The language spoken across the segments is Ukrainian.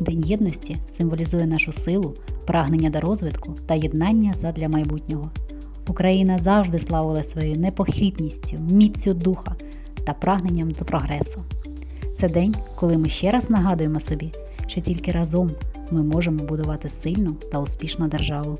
День єдності символізує нашу силу, прагнення до розвитку та єднання задля майбутнього. Україна завжди славила своєю непохитністю, міцю духа та прагненням до прогресу. Це день, коли ми ще раз нагадуємо собі, що тільки разом ми можемо будувати сильну та успішну державу.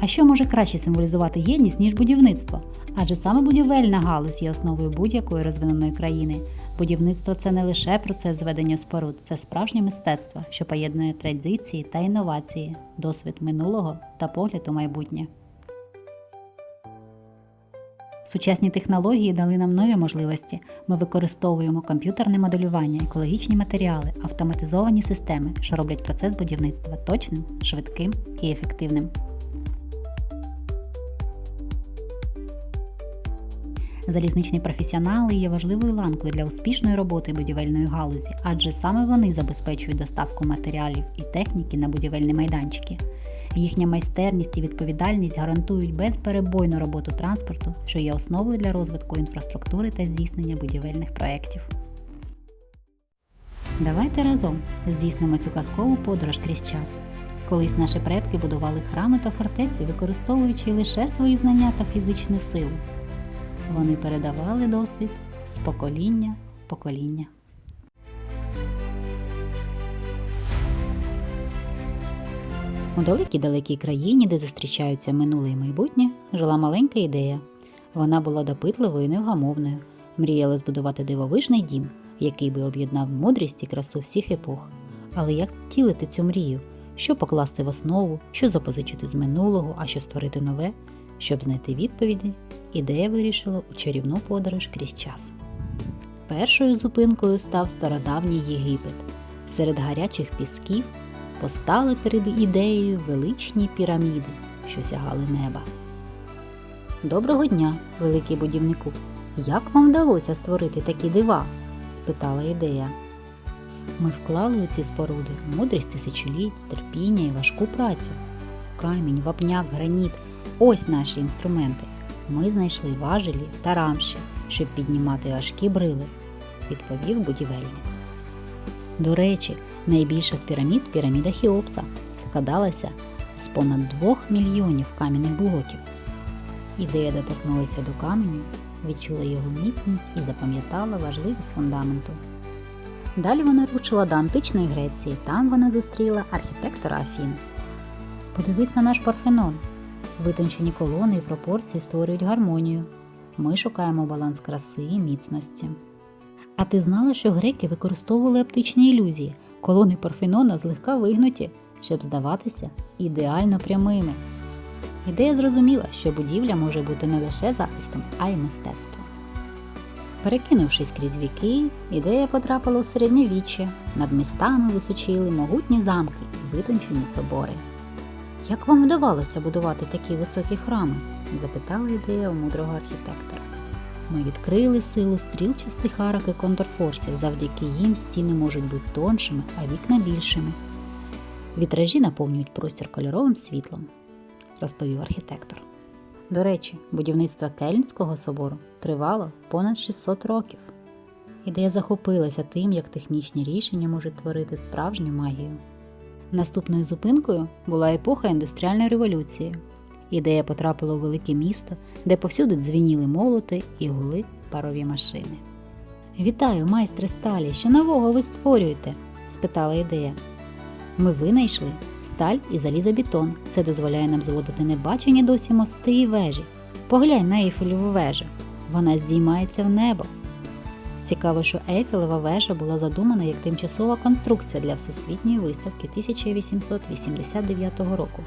А що може краще символізувати єдність, ніж будівництво? Адже саме будівельна галузь є основою будь-якої розвиненої країни. Будівництво це не лише процес зведення споруд, це справжнє мистецтво, що поєднує традиції та інновації, досвід минулого та погляд у майбутнє. Сучасні технології дали нам нові можливості. Ми використовуємо комп'ютерне моделювання, екологічні матеріали, автоматизовані системи, що роблять процес будівництва точним, швидким і ефективним. Залізничні професіонали є важливою ланкою для успішної роботи будівельної галузі, адже саме вони забезпечують доставку матеріалів і техніки на будівельні майданчики. Їхня майстерність і відповідальність гарантують безперебойну роботу транспорту, що є основою для розвитку інфраструктури та здійснення будівельних проєктів. Давайте разом здійснимо цю казкову подорож крізь час. Колись наші предки будували храми та фортеці, використовуючи лише свої знання та фізичну силу. Вони передавали досвід з покоління в покоління. У далекій-далекій країні, де зустрічаються минуле і майбутнє, жила маленька ідея. Вона була допитливою і невгамовною, мріяла збудувати дивовижний дім, який би об'єднав мудрість і красу всіх епох. Але як втілити цю мрію? Що покласти в основу, що запозичити з минулого, а що створити нове? Щоб знайти відповіді, ідея вирішила у чарівну подорож крізь час. Першою зупинкою став стародавній Єгипет. Серед гарячих пісків постали перед ідеєю величні піраміди, що сягали неба. Доброго дня, великий будівнику. Як вам вдалося створити такі дива? спитала ідея. Ми вклали у ці споруди мудрість тисячоліть, терпіння і важку працю. Камінь, вапняк, граніт ось наші інструменти. Ми знайшли важелі та рамші, щоб піднімати важкі брили, відповів будівельник. До речі, найбільша з пірамід піраміда Хіопса складалася з понад двох мільйонів кам'яних блоків. Ідея доторкнулася до каменю, відчула його міцність і запам'ятала важливість фундаменту. Далі вона рушила до античної Греції, там вона зустріла архітектора Афін. Подивись на наш Парфенон. Витончені колони і пропорції створюють гармонію. Ми шукаємо баланс краси і міцності. А ти знала, що греки використовували оптичні ілюзії, колони Парфенона злегка вигнуті, щоб здаватися ідеально прямими. Ідея зрозуміла, що будівля може бути не лише захистом, а й мистецтвом. Перекинувшись крізь віки, ідея потрапила у середньовіччя. Над містами височили могутні замки і витончені собори. Як вам вдавалося будувати такі високі храми? запитала ідея у мудрого архітектора. Ми відкрили силу стрілчастих арок і контрфорсів, завдяки їм стіни можуть бути тоншими, а вікна більшими. Вітражі наповнюють простір кольоровим світлом, розповів архітектор. До речі, будівництво Кельнського собору тривало понад 600 років. Ідея захопилася тим, як технічні рішення можуть творити справжню магію. Наступною зупинкою була епоха індустріальної революції. Ідея потрапила у велике місто, де повсюди дзвеніли молоти і гули парові машини. Вітаю, майстре сталі! Що нового ви створюєте? спитала ідея. Ми винайшли сталь і залізобетон. Це дозволяє нам зводити небачені досі мости і вежі. Поглянь на Ейфелеву вежу. Вона здіймається в небо. Цікаво, що Ейфелева вежа була задумана як тимчасова конструкція для всесвітньої виставки 1889 року,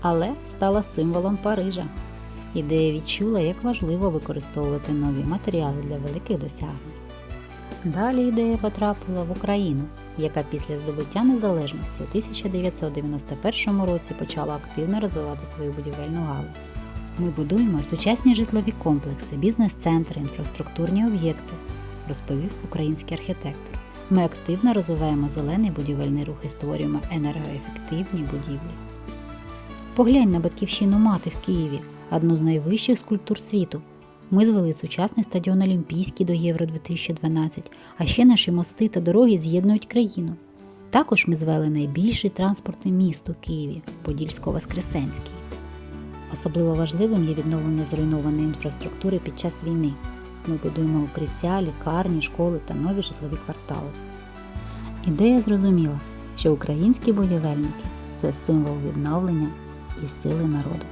але стала символом Парижа. Ідея відчула, як важливо використовувати нові матеріали для великих досягнень. Далі ідея потрапила в Україну, яка після здобуття незалежності у 1991 році почала активно розвивати свою будівельну галузь. Ми будуємо сучасні житлові комплекси, бізнес-центри, інфраструктурні об'єкти, розповів український архітектор. Ми активно розвиваємо зелений будівельний рух і створюємо енергоефективні будівлі. Поглянь на батьківщину мати в Києві, одну з найвищих скульптур світу. Ми звели сучасний стадіон Олімпійський до Євро 2012, а ще наші мости та дороги з'єднують країну. Також ми звели найбільший транспортний міст у Києві Подільсько-Воскресенський. Особливо важливим є відновлення зруйнованої інфраструктури під час війни. Ми будуємо укриття, лікарні, школи та нові житлові квартали. Ідея зрозуміла, що українські будівельники це символ відновлення і сили народу.